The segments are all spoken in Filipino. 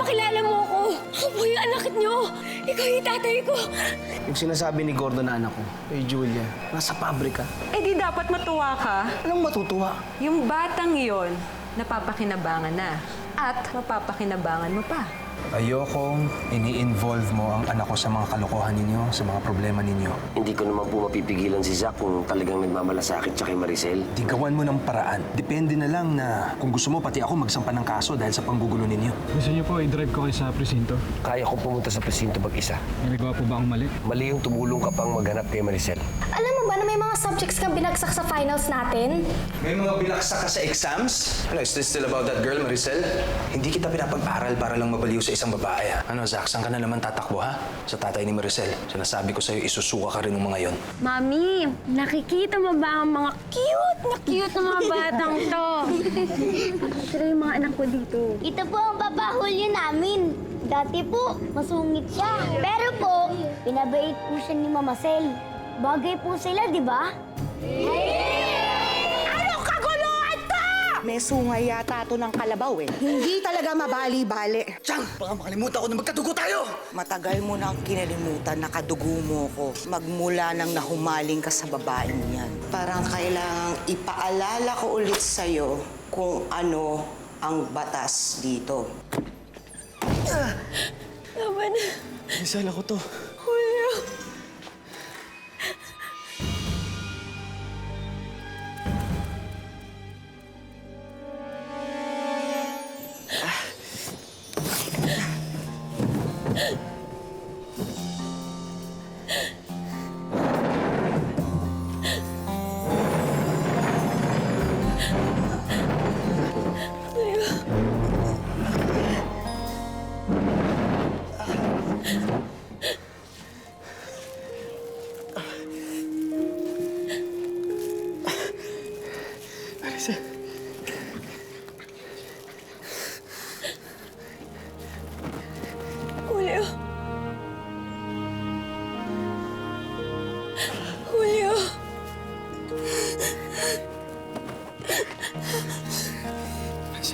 Ipapakilala mo ako. Ako po yung anak niyo. Ikaw yung tatay ko. Yung sinasabi ni Gordon na anak ko, kay Julia, nasa pabrika. Eh di dapat matuwa ka. Anong matutuwa? Yung batang yon, napapakinabangan na. At mapapakinabangan mo pa. Ayokong ini-involve mo ang anak ko sa mga kalokohan ninyo, sa mga problema ninyo. Hindi ko naman po mapipigilan si Zack kung talagang nagmamalasakit siya kay Maricel. Di gawan mo ng paraan. Depende na lang na kung gusto mo, pati ako magsampa ng kaso dahil sa panggugulo ninyo. Gusto niyo po i-drive ko kayo sa presinto? Kaya kong pumunta sa presinto mag-isa. May nagawa po ba akong mali? Mali yung tumulong ka pang maghanap kay Maricel. Alam mo ba na may mga subjects kang binagsak sa finals natin? May mga bilaksa ka sa exams? Ano, is this still about that girl, Maricel? Hindi kita pinapag-aral para lang mabaliw sa isang babae, ha? Ano, Zach, saan ka na naman tatakbo, ha? Sa tatay ni Maricel. Sinasabi ko sa'yo, isusuka ka rin ng mga yon. Mami, nakikita mo ba ang mga cute na cute na mga batang to? Sila yung mga anak ko dito. Ito po ang papahuli namin. Dati po, masungit siya. Pero po, pinabait po siya ni Mama Sel. Bagay po sila, di ba? May sungay yata to ng kalabaw eh. Hindi talaga mabali-bali. Chang, baka makalimutan ko na magkadugo tayo! Matagal mo nang kinalimutan na kadugo mo ko magmula nang nahumaling ka sa babaeng yan. Parang kailangang ipaalala ko ulit sa'yo kung ano ang batas dito. Tama na. Isal ako to.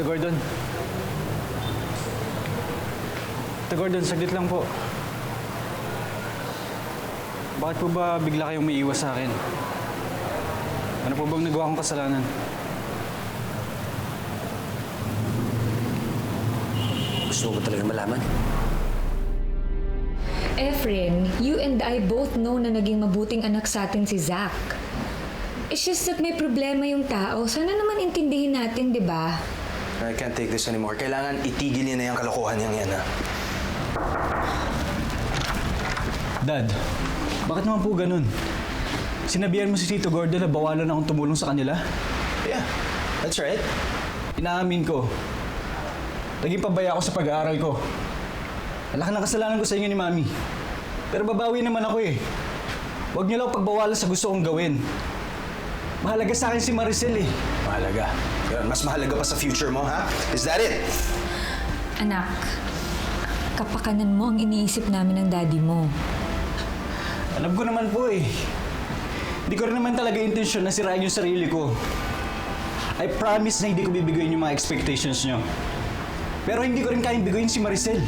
Ito, Gordon. Ito, Gordon, saglit lang po. Bakit po ba bigla kayong may iwas sa akin? Ano po bang nagawa kong kasalanan? Gusto mo ba talaga malaman? Efren, you and I both know na naging mabuting anak sa atin si Zach. It's just that may problema yung tao. Sana naman intindihin natin, di ba? I can't take this anymore. Kailangan itigil niya na yung kalokohan niyang yan, ha? Dad, bakit naman po ganun? Sinabihan mo si Tito Gordon na bawalan akong tumulong sa kanila? Yeah, that's right. Inaamin ko. Naging pabaya ako sa pag-aaral ko. Malaki ng kasalanan ko sa inyo ni Mami. Pero babawi naman ako eh. Huwag niyo lang pagbawalan sa gusto kong gawin. Mahalaga sa akin si Maricel eh. Mahalaga. Yun, mas mahalaga pa sa future mo, ha? Is that it? Anak, kapakanan mo ang iniisip namin ng daddy mo. Alam ko naman po eh. Hindi ko rin naman talaga intensyon na sirain yung sarili ko. I promise na hindi ko bibiguin yung mga expectations nyo. Pero hindi ko rin kayang biguin si Maricel.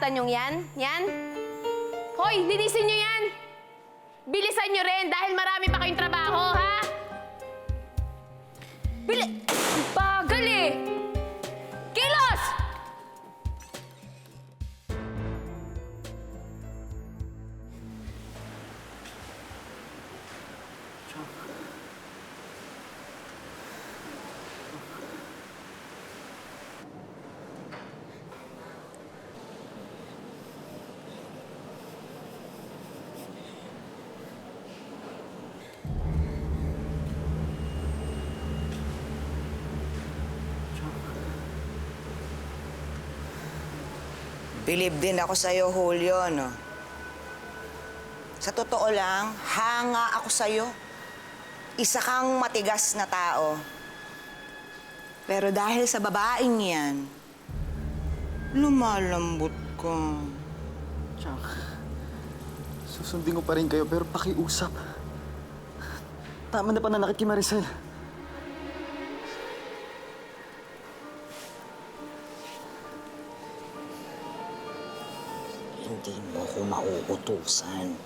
Pinagkalatan nyo yan? Yan? Hoy, linisin nyo yan! Bilisan nyo rin dahil marami pa kayong trabaho, ha? Bili... Believe din ako sa'yo, Julio, no? Sa totoo lang, hanga ako sa'yo. Isa kang matigas na tao. Pero dahil sa babaeng yan, lumalambot ka. Chang, susundin ko pa rin kayo pero pakiusap. Tama na pananakit kay Maricel. Hindi mo ko mauutusan.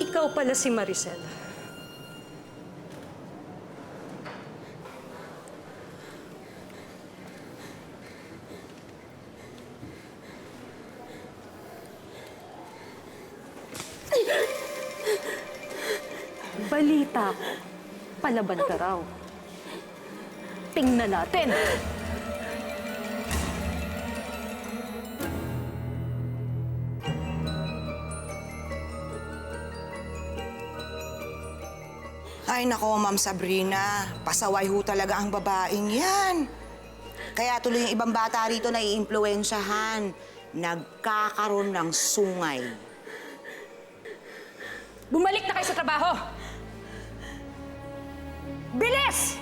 Ikaw pala si Maricel. Ka raw. Tingnan natin. Ay nako, Ma'am Sabrina. Pasaway ho talaga ang babaeng yan. Kaya tuloy yung ibang bata rito na iimpluwensyahan. Nagkakaroon ng sungay. Bumalik na kayo sa trabaho! Bilis!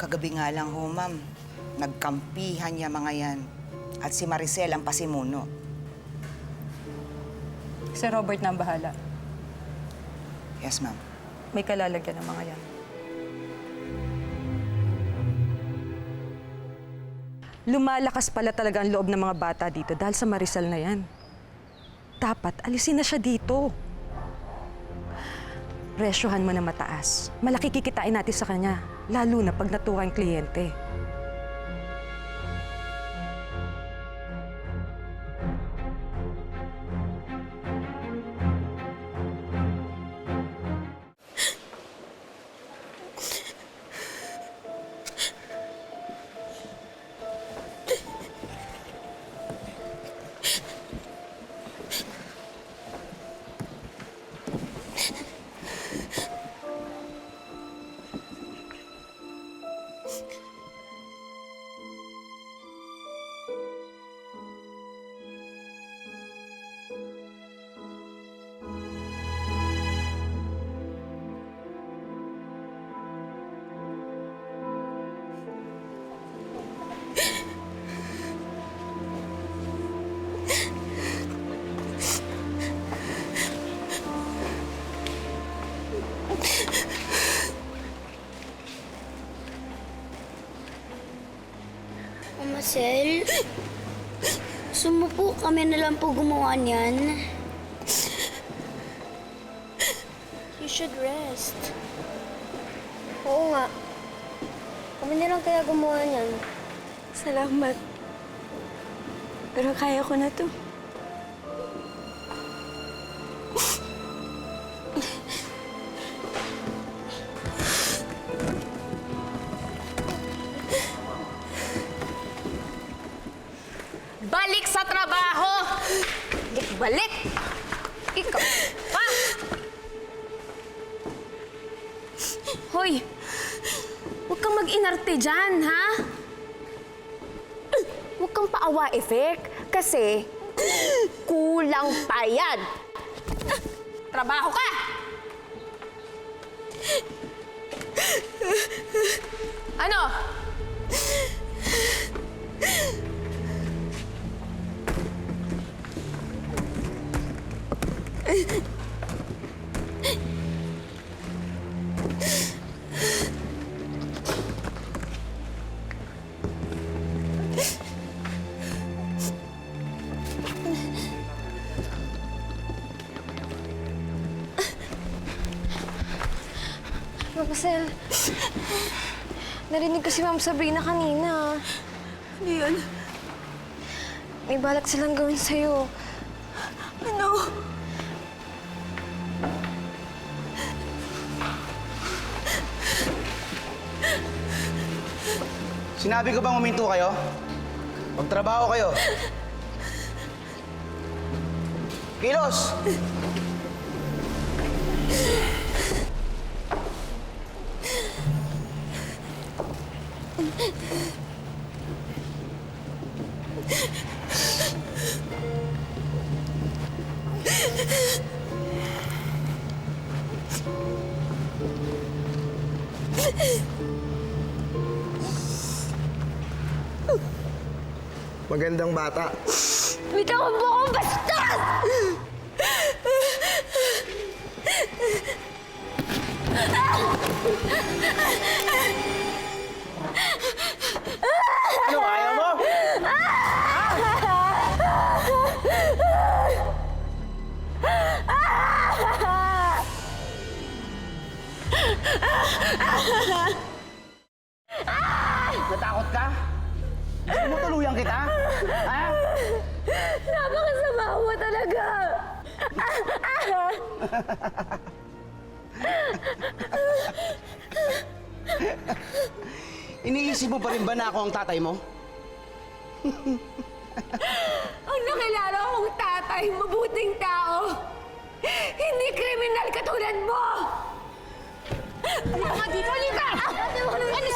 Kagabi nga lang ho, Ma'am. Nagkampihan niya mga yan. At si Maricel ang pasimuno. Si Robert na ang bahala. Yes, Ma'am. May kalalagyan ng mga yan. Lumalakas pala talaga ang loob ng mga bata dito dahil sa Maricel na yan. Dapat alisin na siya dito. Presyohan mo na mataas. Malaki kikitain natin sa kanya, lalo na pag natuwa ang kliyente. Gusto mo po kami na lang po gumawa niyan? You should rest. Oo nga. Kami na lang kaya gumawa niyan. Salamat. Pero kaya ko na to. Effect kasi kulang pa yan. Trabaho ka! Ano? Narinig ko si Ma'am Sabrina kanina. Ano yun? May balak silang gawin sa'yo. Ano? Sinabi ko bang uminto kayo? Magtrabaho kayo. Kilos! Magandang bata. Bitaw mo akong bastos! Ano, ayaw mo? Iniisip mo pa rin ba na ako ang tatay mo? Ang nakilala kong tatay, mabuting tao. Hindi kriminal katulad mo! Ano ka dito? Halika! Ano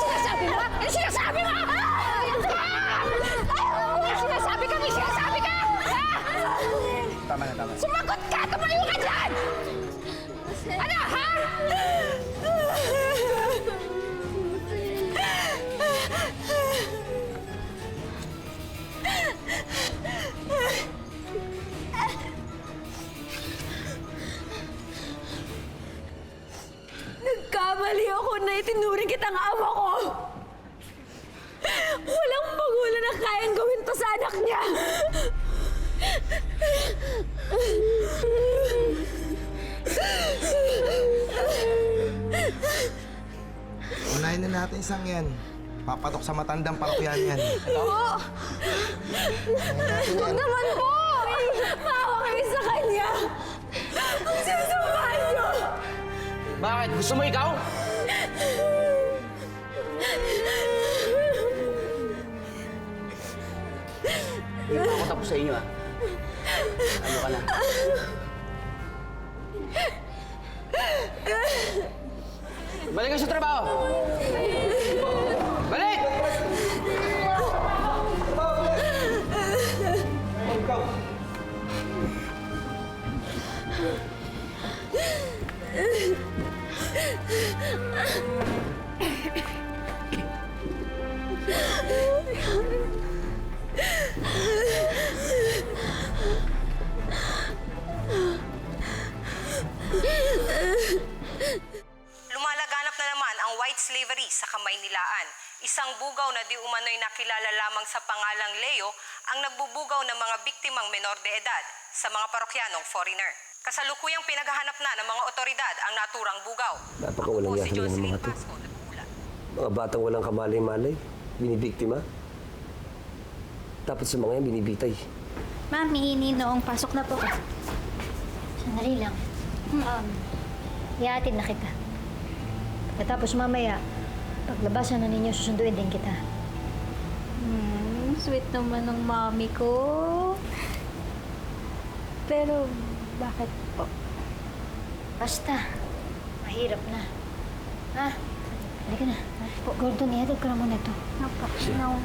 kitang ama ko. Walang magulang na kayang gawin to sa anak niya. Unahin na natin isang yan. Papatok sa matandang parokyan yan. Po! Huwag naman po! Maawa kayo sa kanya! Ang sinasamahan niyo! Bakit? Gusto mo ikaw? Sa inyo, ha? Ano ka na? Balik ka sa trabaho! Sa kamay nilaan. Isang bugaw na di umano'y nakilala lamang sa pangalang Leo ang nagbubugaw ng mga biktimang menor de edad sa mga parokyanong foreigner. Kasalukuyang pinaghahanap na ng mga otoridad ang naturang bugaw. Napakawalang Ako po si Jocelyn mga. Pasco. Mga batang walang kamalay-malay, binibiktima. Tapos sa mga yan, binibitay. Mami, noong pasok na po. Sandali lang. Um, iatid na kita. Pagkatapos mamaya, paglabasan na ninyo, susunduin din kita. Hmm. sweet naman ng mami ko. Pero, bakit po? Basta, mahirap na. Ha? Halika na. Po, Gordon, ihatid ko na muna ito. Apo, no.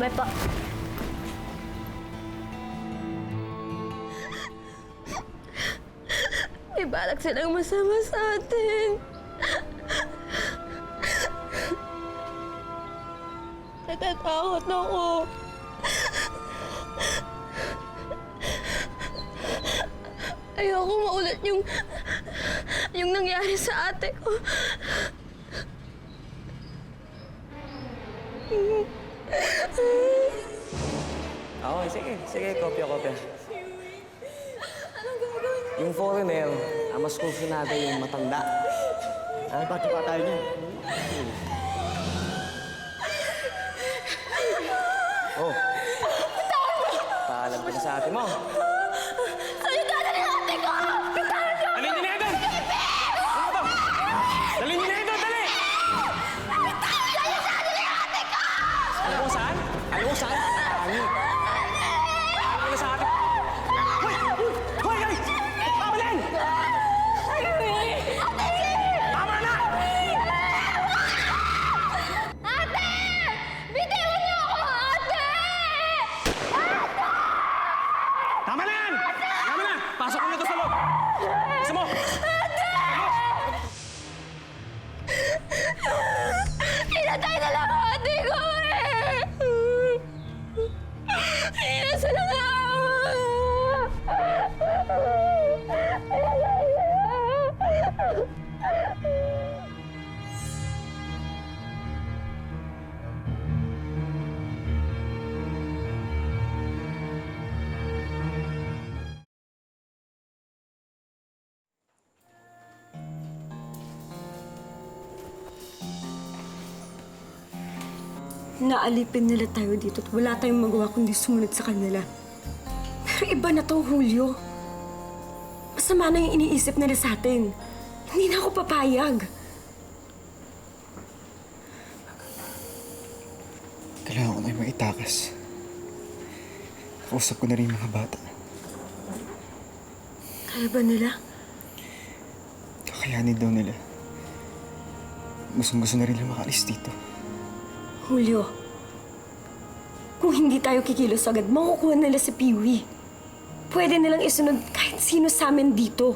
Bye pa. May balak silang masama sa atin. Natatakot ako. Ayoko maulit yung... yung nangyari sa ate ko. Okay, sige. Sige, kopya, kopya. Yung foreigner, ang mas kursunado yung matanda. Ha? Bati pa tayo niyan. Oh. Paalam ka na sa ate mo. Naalipin nila tayo dito at wala tayong magawa kundi sumunod sa kanila. Pero iba na to, Julio. Masama na yung iniisip nila sa atin. Hindi na ako papayag. Kailangan ko na yung maitakas. Kausap ko na rin yung mga bata. Kaya ba nila? Kakayanin daw nila. Gustong gusto na rin nila makalis dito. Julio, kung hindi tayo kikilos agad, makukuha nila si Peewee. Pwede nilang isunod kahit sino sa amin dito.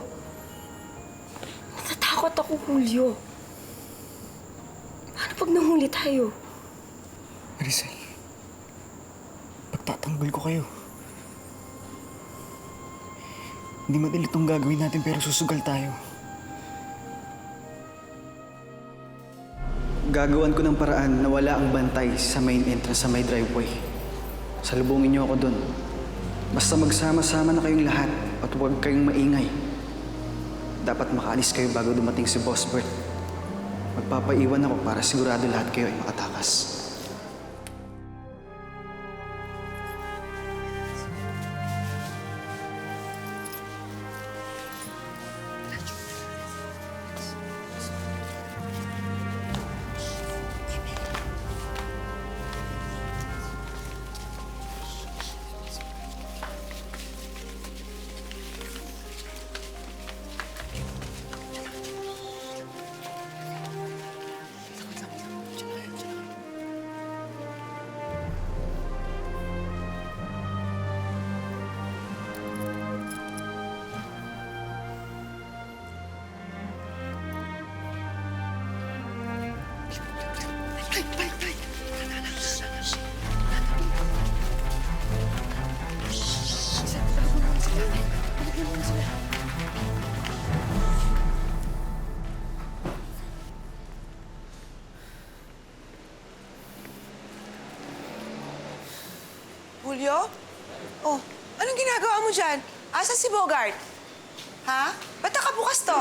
Natatakot ako, Julio. Paano pag nahuli tayo? Maricel, pagtatanggol ko kayo. Hindi madali itong gagawin natin pero susugal tayo. Gagawan ko ng paraan na wala ang bantay sa main entrance sa may driveway. Salubungin niyo ako doon. Basta magsama-sama na kayong lahat at huwag kayong maingay. Dapat makaalis kayo bago dumating si Boss Bert. Magpapaiwan ako para sigurado lahat kayo ay makatakas. Julio? Oh, anong ginagawa mo dyan? Asa si Bogart? Ha? Ba't nakabukas to?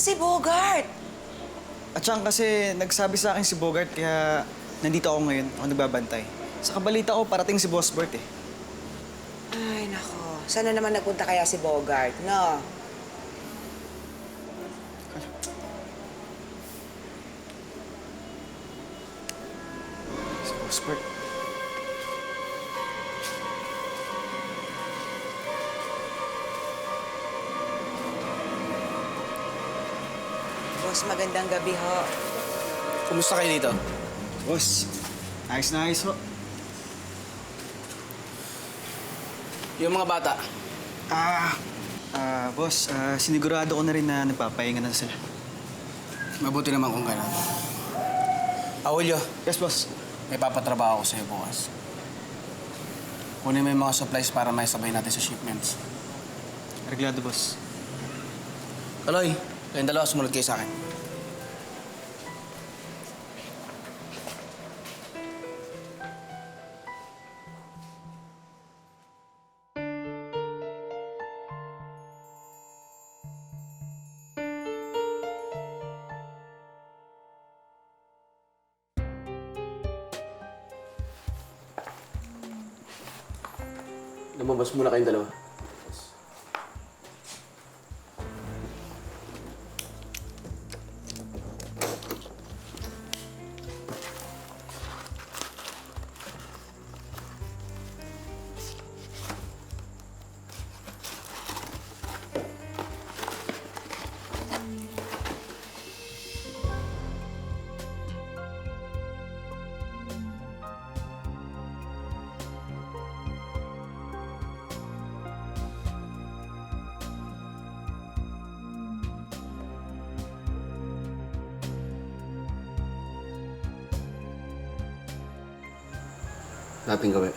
Si Bogart? At siyang kasi nagsabi sa akin si Bogart kaya nandito ako ngayon. Ako nagbabantay. Sa kabalita ko, parating si Boss Bert eh. Ay, nako. Sana naman nagpunta kaya si Bogart, no? Boss, magandang gabi ho. Kumusta kayo dito? Boss, ayos na ayos ho. Yung mga bata. Ah, ah, boss, ah, sinigurado ko na rin na nagpapahinga na sila. Mabuti naman kung gano'n. Ah, Julio, Yes, boss. may papatrabaho ako sa'yo bukas. Kunin mo yung mga supplies para may sabay natin sa shipments. Reglado, boss. Kaloy, kayong dalawa sumunod kayo sa akin. Lumabas muna kayong dalawa. Natin gawin.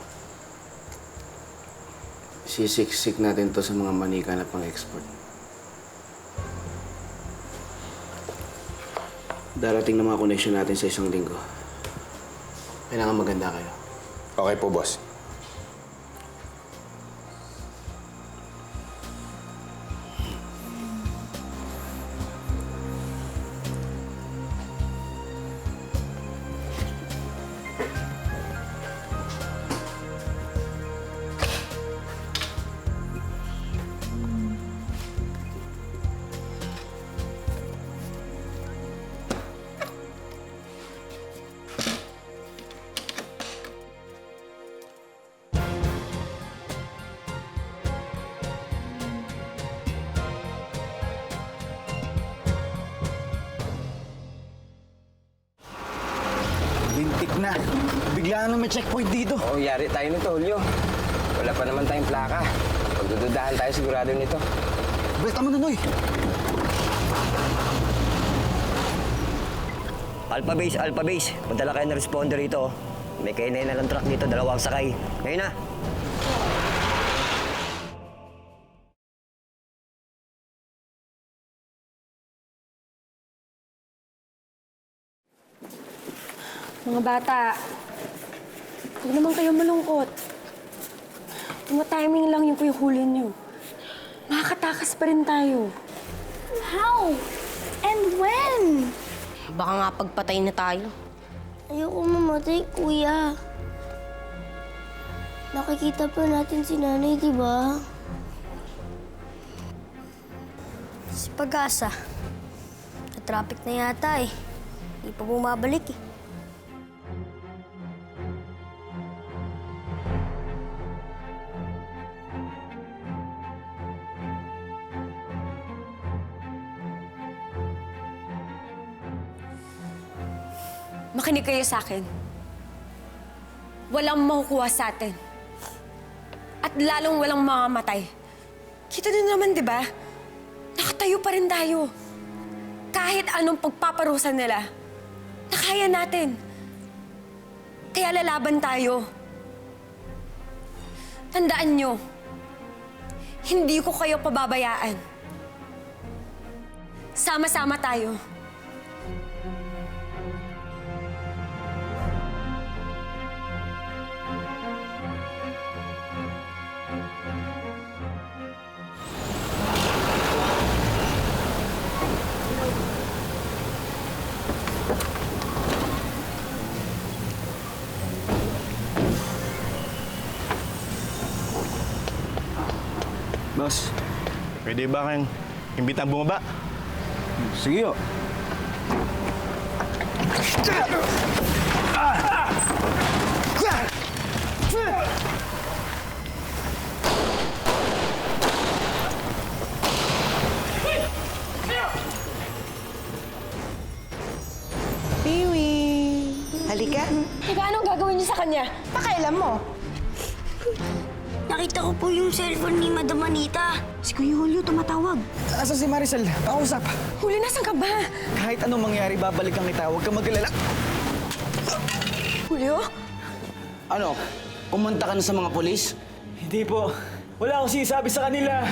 Sisiksik natin to sa mga manika na pang-export. Darating na mga connection natin sa isang linggo. Kailangan maganda kayo. Okay po, boss. Na. Bigla na may checkpoint dito. Oo, yari tayo nito, Julio. Wala pa naman tayong plaka. Pagdududahan tayo sigurado nito. Basta mo na, Noy. Alpha Base, Alpha Base. Punta lang kayo ng responder rito. May kainay na lang truck dito, dalawang sakay. Ngayon na. Mga bata, huwag naman kayo malungkot. Tumatiming lang yung kuya huli niyo. Makakatakas pa rin tayo. How? And when? Baka nga pagpatay na tayo. Ayoko mamatay, kuya. Nakikita pa natin si nanay, di ba? Si Pag-asa. Na-traffic na yata eh. Hindi pa bumabalik eh. Kayo sa akin. Walang makukuha sa atin. At lalong walang mamamatay. Kita din naman, di ba? Nakatayo pa rin tayo. Kahit anong pagpaparusan nila, nakaya natin. Kaya lalaban tayo. Tandaan nyo, hindi ko kayo pababayaan. Sama-sama tayo. Pwede ba kang imbitang bumaba? sige ho. Piwi, halika. Teka, anong gagawin niyo sa kanya? Pakailan mo. Nakita ko po yung cellphone ni Madam Anita. Si Kuya Julio tumatawag. Asa si Maricel? Pausap. Huli, nasan ka ba? Kahit anong mangyari, babalikan kita. Huwag kang mag-alala. Julio? Ano? Pumunta ka na sa mga polis? Hindi po. Wala akong sinasabi sa kanila.